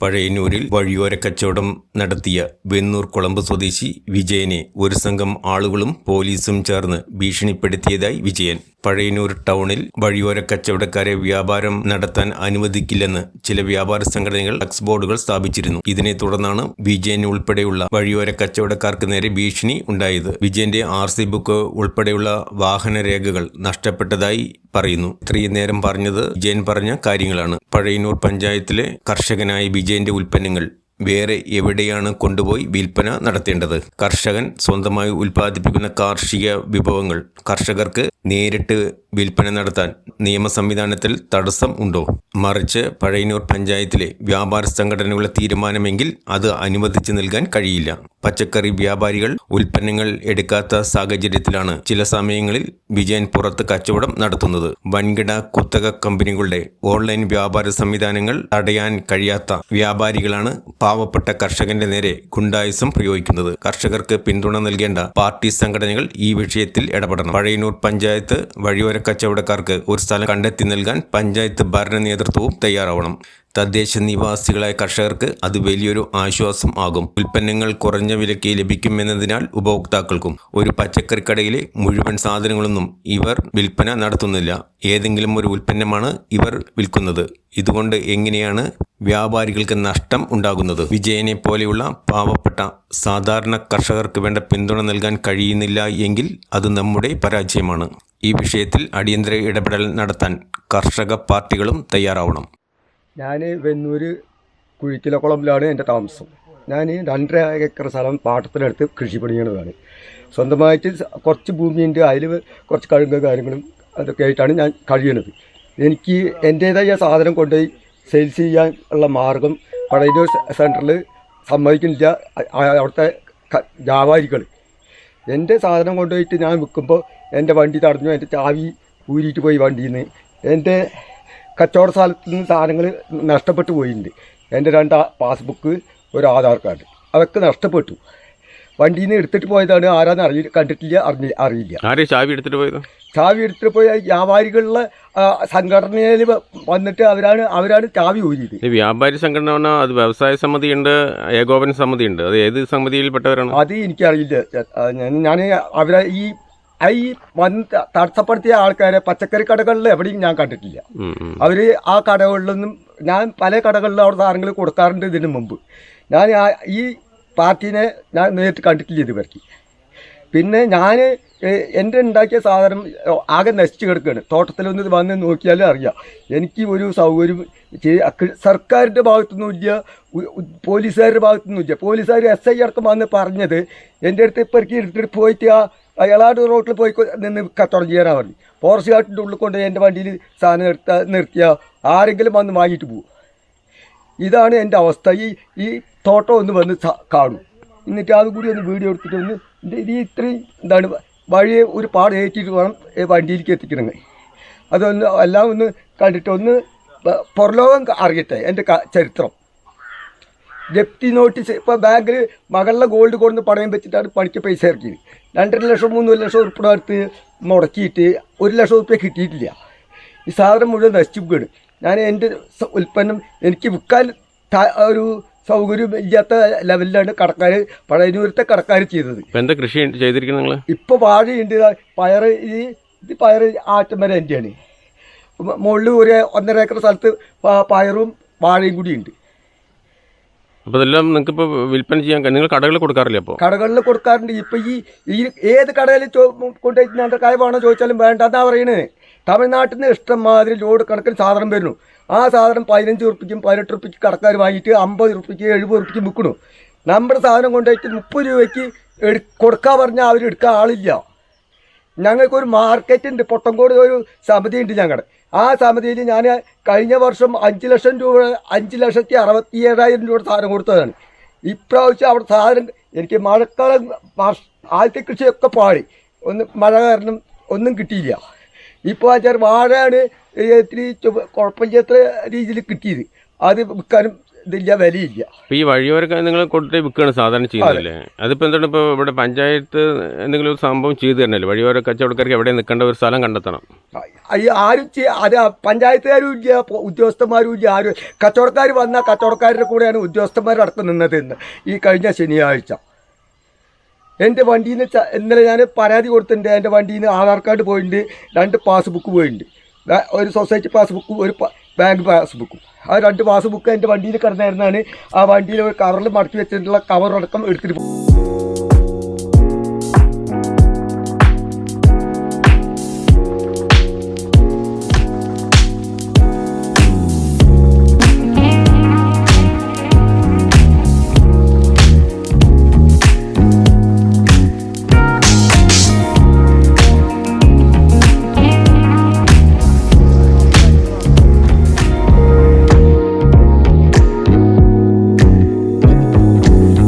പഴയന്നൂരിൽ വഴിയോര കച്ചവടം നടത്തിയ വെന്നൂർ കുളമ്പ് സ്വദേശി വിജയനെ ഒരു സംഘം ആളുകളും പോലീസും ചേർന്ന് ഭീഷണിപ്പെടുത്തിയതായി വിജയൻ. പഴയന്നൂർ ടൗണിൽ വഴിയോര കച്ചവടക്കാരെ വ്യാപാരം നടത്താൻ അനുവദിക്കില്ലെന്ന് ചില വ്യാപാര സംഘടനകൾ ഫ്ലക്സ് ബോർഡുകൾ സ്ഥാപിച്ചിരുന്നു. ഇതിനെ തുടർന്നാണ് വിജയൻ ഉൾപ്പെടെയുള്ള വഴിയോര കച്ചവടക്കാർക്ക് നേരെ ഭീഷണി ഉണ്ടായത്. വിജയന്റെ ആർ സി ബുക്ക് ഉൾപ്പെടെയുള്ള വാഹന രേഖകൾ നഷ്ടപ്പെട്ടതായി പറയുന്നു. ഇത്രയും നേരം പറഞ്ഞത് വിജയൻ പറഞ്ഞ കാര്യങ്ങളാണ്. പഴയന്നൂർ പഞ്ചായത്തിലെ കർഷകനായ വിജയന്റെ ഉൽപ്പന്നങ്ങൾ വേറെ എവിടെയാണ് കൊണ്ടുപോയി വിൽപ്പന നടത്തേണ്ടത്? കർഷകൻ സ്വന്തമായി ഉൽപ്പാദിപ്പിക്കുന്ന കാർഷിക വിഭവങ്ങൾ കർഷകർക്ക് നേരിട്ട് വിൽപ്പന നടത്താൻ നിയമ സംവിധാനത്തിൽ തടസ്സം ഉണ്ടോ? മറിച്ച് പഴയന്നൂർ പഞ്ചായത്തിലെ വ്യാപാര സംഘടനകളുടെ തീരുമാനമെങ്കിൽ അത് അനുവദിച്ചു നൽകാൻ കഴിയില്ല. പച്ചക്കറി വ്യാപാരികൾ ഉൽപ്പന്നങ്ങൾ എടുക്കാത്ത സാഹചര്യത്തിലാണ് ചില സമയങ്ങളിൽ വിജയൻ പുറത്ത് കച്ചവടം നടത്തുന്നത്. വൻകിട കുത്തക കമ്പനികളുടെ ഓൺലൈൻ വ്യാപാര സംവിധാനങ്ങൾ തടയാൻ കഴിയാത്ത വ്യാപാരികളാണ് പാവപ്പെട്ട കർഷകന്റെ നേരെ ഗുണ്ടായുസം പ്രയോഗിക്കുന്നത്. കർഷകർക്ക് പിന്തുണ നൽകേണ്ട പാർട്ടി സംഘടനകൾ ഈ വിഷയത്തിൽ ഇടപെടണം. പഴയന്നൂർ പഞ്ചായത്ത് വഴിയോര കച്ചവടക്കാർക്ക് ഒരു സ്ഥലം കണ്ടെത്തി നൽകാൻ പഞ്ചായത്ത് ഭരണ നേതൃത്വവും തയ്യാറാവണം. തദ്ദേശ നിവാസികളായ കർഷകർക്ക് അത് വലിയൊരു ആശ്വാസം ആകും. ഉൽപ്പന്നങ്ങൾ കുറഞ്ഞ വിലയ്ക്ക് ലഭിക്കുമെന്നതിനാൽ ഉപഭോക്താക്കൾക്കും ഒരു പച്ചക്കറി കടയിലെ മുഴുവൻ സാധനങ്ങളൊന്നും ഇവർ വിൽപ്പന നടത്തുന്നില്ല. ഏതെങ്കിലും ഒരു ഉൽപ്പന്നമാണ് ഇവർ വിൽക്കുന്നത്. ഇതുകൊണ്ട് എങ്ങനെയാണ് വ്യാപാരികൾക്ക് നഷ്ടം ഉണ്ടാകുന്നത്? വിജയനെ പോലെയുള്ള പാവപ്പെട്ട സാധാരണ കർഷകർക്ക് വേണ്ട പിന്തുണ നൽകാൻ കഴിയുന്നില്ല എങ്കിൽ അത് നമ്മുടെ പരാജയമാണ്. ഈ വിഷയത്തിൽ അടിയന്തര ഇടപെടൽ നടത്താൻ കർഷക പാർട്ടികളും തയ്യാറാവണം. ഞാൻ വെന്നൂര് കുഴിക്കിലക്കുളമ്പിലാണ് എന്റെ താമസം. ഞാൻ രണ്ടര ഏക്കർ സ്ഥലം പാട്ടത്തിനടുത്ത് കൃഷി പണിയണതാണ്. സ്വന്തമായിട്ട് കുറച്ച് ഭൂമിയുണ്ട് അതിൽ കുറച്ച് കഴുക കാര്യങ്ങളും അതൊക്കെ ആയിട്ടാണ് ഞാൻ കഴിയണത്. എനിക്ക് എന്റേതായ സാധനം കൊണ്ടുപോയി സെയിൽസ് ചെയ്യാൻ ഉള്ള മാർഗം പടയൂർ സെന്ററിൽ സമ്മതിക്കുന്നില്ല. അവിടുത്തെ വ്യാപാരികൾ എന്റെ സാധനം കൊണ്ടുപോയിട്ട് ഞാൻ വിൽക്കുമ്പോൾ എന്റെ വണ്ടി തടഞ്ഞു എന്റെ ചാവി ഊരിയിട്ട് പോയി വണ്ടിയിൽ നിന്ന് എന്റെ കച്ചവട സ്ഥലത്ത് നിന്ന് സാധനങ്ങൾ നഷ്ടപ്പെട്ടു പോയിട്ടുണ്ട്. എന്റെ രണ്ട് പാസ്ബുക്ക് ഒരു ആധാർ കാർഡ്. അതൊക്കെ നഷ്ടപ്പെട്ടു. വണ്ടിയിൽ നിന്ന് എടുത്തിട്ട് പോയതാണ്. ആരാന്ന് അറിയി കണ്ടിട്ടില്ല അറിഞ്ഞി അറിയില്ല. ചാവി എടുത്തിട്ട് പോയത്? ചാവി എടുത്തിട്ട് പോയ വ്യാപാരികളുടെ ആ, സംഘടനയിൽ വന്നിട്ട് അവരാണ് അവരാണ് ചാവി ഊരിയത്. വ്യാപാരി സംഘടന അത് വ്യവസായ സമിതി ഉണ്ട് ഏകോപന സമിതി ഉണ്ട്. അത് ഏത് സമിതിയിൽപ്പെട്ടവരാണ്? അത് എനിക്കറിയില്ല. ഞാൻ ഞാൻ അവരെ ഈ ഈ വന്ന് തടസ്സപ്പെടുത്തിയ ആൾക്കാരെ പച്ചക്കറി കടകളിൽ എവിടെയും ഞാൻ കണ്ടിട്ടില്ല. അവർ ആ കടകളിലൊന്നും ഞാൻ പല കടകളിലും അവിടെ സാധനങ്ങൾ കൊടുക്കാറുണ്ട് ഇതിന് മുമ്പ്. ഞാൻ ഈ പാർട്ടീനെ ഞാൻ നേരിട്ട് കണ്ടിട്ടില്ല ഇതുവരെ പിന്നെ ഞാൻ എന്റെ ഉണ്ടാക്കിയ സാധനം ആകെ നശിച്ച് കിടക്കുകയാണ് തോട്ടത്തിലൊന്ന് വന്ന് നോക്കിയാലും അറിയാം. എനിക്ക് ഒരു സൗകര്യം സർക്കാരിന്റെ ഭാഗത്തുനിന്നും ഇല്ല പോലീസുകാരുടെ ഭാഗത്തുനിന്നും ഇല്ല. പോലീസുകാർ എസ് ഐ അടക്കം വന്ന് പറഞ്ഞത് എന്റെ അടുത്ത് ഇപ്പറക്കി എടുത്തിട്ട് പോയിട്ട് ആ അയാളാട് റോട്ടിൽ പോയി നിന്ന് കച്ചവടം തരാൻ പറഞ്ഞു ഫോറസ്റ്റ് ഗാർഡിന്റെ ഉള്ളിൽ കൊണ്ട് എന്റെ വണ്ടിയിൽ സാധനം നിർത്ത നിർത്തിയ ആരെങ്കിലും വന്ന് വാങ്ങിയിട്ട് പോകും ഇതാണ് എന്റെ അവസ്ഥ. ഈ ഈ തോട്ടം ഒന്ന് വന്ന് കാണും. എന്നിട്ട് അതും കൂടി ഒന്ന് വീഡിയോ എടുത്തിട്ട് ഒന്ന് ഇത് ഇത് ഇത്രയും എന്താണ് വഴിയെ ഒരു പാട് ഏറ്റിട്ട് വേണം വണ്ടിയിലേക്ക് എത്തിക്കണമെങ്കിൽ അതൊന്ന് എല്ലാം ഒന്ന് കണ്ടിട്ട് ഒന്ന് പുറലോകം അറിയട്ടെ എന്റെ ചരിത്രം. ജപ്തി നോട്ടീസ് ഇപ്പോൾ ബാങ്കിൽ മകളുടെ ഗോൾഡ് കൊടുന്ന് പണയം വെച്ചിട്ടാണ് പണിക്ക് പൈസ ഇറക്കിയത്. രണ്ടര ലക്ഷം മൂന്ന് ലക്ഷം ഉറുപ്പിക അടുത്ത് മുടക്കിയിട്ട് ഒരു ലക്ഷം ഉറുപ്പ്യ കിട്ടിയിട്ടില്ല. ഈ സാധനം മുഴുവൻ നശിച്ചു പോവുകയാണ്. ഞാൻ എന്റെ ഉൽപ്പന്നം എനിക്ക് വിൽക്കാൻ ഒരു സൗകര്യം ഇല്ലാത്ത ലെവലിലാണ് കടക്കാർ പഴയനൂരത്തെ കടക്കാർ ചെയ്തത്. എന്താ കൃഷി ചെയ്തിരിക്കുന്നത് നിങ്ങൾ ഇപ്പോൾ വാഴയുണ്ട്. പയർ പയറ് ഈ ഇത് പയറ് ആറ്റമര എന്റെയാണ്. മുകളിൽ ഒരു ഒന്നര ഏക്കർ സ്ഥലത്ത് പയറും വാഴയും കൂടിയുണ്ട് ഉണ്ട്. അപ്പോൾ ഇതെല്ലാം നിങ്ങൾക്ക് ഇപ്പോൾ വിൽപ്പന ചെയ്യാൻ നിങ്ങൾ കടകളിൽ കൊടുക്കാറില്ല അപ്പോൾ കടകളിൽ കൊടുക്കാറുണ്ട്. ഇപ്പൊ ഈ ഈ ഏത് കടയിൽ കൊണ്ടുപോയി കായ വേണോ ചോദിച്ചാലും വേണ്ടെന്നാ പറയണേ. തമിഴ്നാട്ടിൽ നിന്ന് ഇഷ്ടം മാതിരി ലോഡ് കണക്കിന് സാധനം വരുന്നു. ആ സാധനം പതിനഞ്ച് ഉറുപ്പിക്കും പതിനെട്ട് ഉറുപ്പിക്ക് കടക്കാർ വാങ്ങിയിട്ട് അമ്പത് ഉറുപ്പിക്ക് എഴുപത് ഉറുപ്പിക്ക് വിൽക്കണു നമ്മുടെ സാധനം കൊണ്ടുപോയിട്ട് മുപ്പത് രൂപയ്ക്ക് എടു കൊടുക്കാൻ പറഞ്ഞാൽ അവർ എടുക്കാൻ ആളില്ല ഞങ്ങൾക്കൊരു മാർക്കറ്റ് ഉണ്ട് പൊട്ടംകോട് ഒരു സമിതി ഉണ്ട് ഞങ്ങളുടെ ആ സമിതിയിൽ ഞാൻ കഴിഞ്ഞ വർഷം അഞ്ച് ലക്ഷം രൂപ അഞ്ച് ലക്ഷത്തി അറുപത്തി ഏഴായിരം രൂപ സാധനം കൊടുത്തതാണ്. ഇപ്രാവശ്യം അവിടെ സാധനം എനിക്ക് മഴക്കാലം ആദ്യത്തെ കൃഷിയൊക്കെ പാടി. ഒന്ന് മഴ കാരണം ഒന്നും കിട്ടിയില്ല. ഇപ്പോൾ വെച്ചാൽ വാഴയാണ് ഇത്തിരി കുഴപ്പമില്ലാത്ത രീതിയിൽ കിട്ടിയത്. അത് വിൽക്കാനും ഇതില്ല വിലയില്ല. ഈ വഴിയോരൊക്കെ നിങ്ങൾ കൊണ്ടുപോയി വിൽക്കുകയാണ് സാധാരണ ചെയ്യുന്നതല്ലേ? അതിപ്പോ എന്താണ് ഇപ്പൊ ഇവിടെ പഞ്ചായത്ത് എന്തെങ്കിലും ഒരു സംഭവം ചെയ്തു തരണല്ലേ? വഴിയോര കച്ചവടക്കാർക്ക് എവിടെ നിൽക്കേണ്ട ഒരു സ്ഥലം കണ്ടെത്തണം. ആരും അത് പഞ്ചായത്തുകാരും ഇല്ല ഉദ്യോഗസ്ഥന്മാരും ഇല്ല ആരും കച്ചവടക്കാർ വന്ന കച്ചവടക്കാരുടെ കൂടെയാണ് ഉദ്യോഗസ്ഥന്മാരടക്കം നിന്നത് ഇന്ന് ഈ കഴിഞ്ഞ ശനിയാഴ്ച. എന്റെ വണ്ടിയിൽ നിന്ന് ഇന്നലെ ഞാൻ പരാതി കൊടുത്തിട്ടുണ്ട്. എന്റെ വണ്ടിയിൽ നിന്ന് ആധാർ കാർഡ് പോയിട്ടുണ്ട് രണ്ട് പാസ്ബുക്ക് പോയിട്ടുണ്ട് ഒരു സൊസൈറ്റി പാസ്ബുക്ക് ഒരു പ- പാസ് ബുക്കും. ആ രണ്ട് പാസ് ബുക്ക് എന്റെ വണ്ടിയിൽ കിടന്നായിരുന്നാണ് ആ വണ്ടിയിൽ കവറിൽ മടക്കി വെച്ചിട്ടുള്ള കവറടക്കം എടുത്തിട്ട് പോകും